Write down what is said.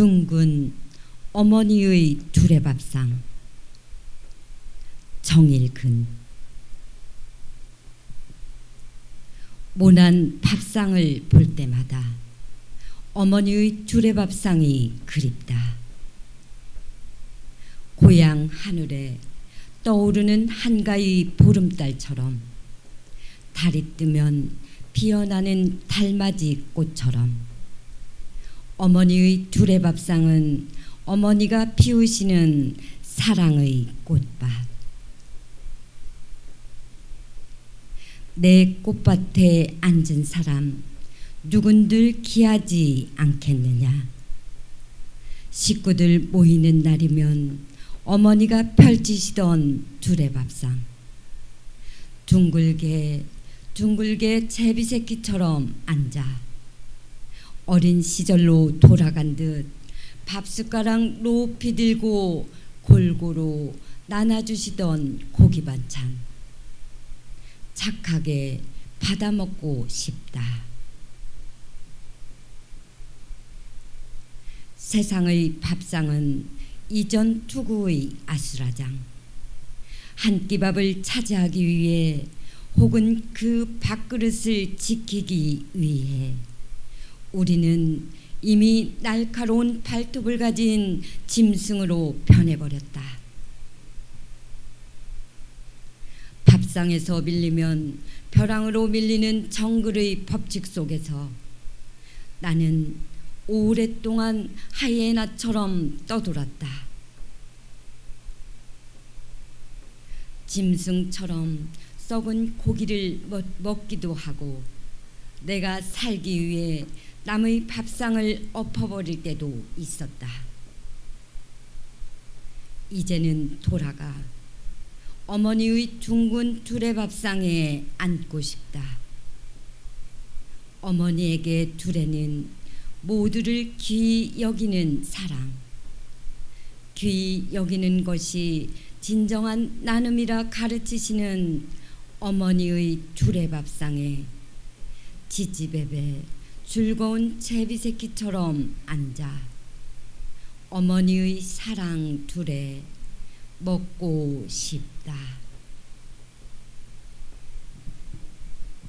둥근 어머니의 두레밥상 정일근 모난 밥상을 볼 때마다 어머니의 두레밥상이 그립다. 고향 하늘에 떠오르는 한가위 보름달처럼 달이 뜨면 피어나는 달맞이 꽃처럼 어머니의 두레밥상은 어머니가 피우시는 사랑의 꽃밭. 내 꽃밭에 앉은 사람 누군들 기하지 않겠느냐? 식구들 모이는 날이면 어머니가 펼치시던 두레밥상. 둥글게 둥글게 제비새끼처럼 앉아 어린 시절로 돌아간 듯 밥숟가락 높이 들고 골고루 나눠주시던 고기 반찬 착하게 받아먹고 싶다. 세상의 밥상은 이전 투구의 아수라장 한 끼 밥을 차지하기 위해 혹은 그 밥그릇을 지키기 위해 우리는 이미 날카로운 발톱을 가진 짐승으로 변해버렸다. 밥상에서 밀리면 벼랑으로 밀리는 정글의 법칙 속에서 나는 오랫동안 하이에나처럼 떠돌았다. 짐승처럼 썩은 고기를 먹, 먹기도 하고 내가 살기 위해 남의 밥상을 엎어버릴 때도 있었다. 이제는 돌아가 어머니의 둥근 두레밥상에 앉고 싶다. 어머니에게 두레는 모두를 귀히 여기는 사랑. 귀히 여기는 것이 진정한 나눔이라 가르치시는 어머니의 두레밥상에 지지배배 즐거운 제비새끼처럼 앉아 어머니의 사랑 둘에 먹고 싶다.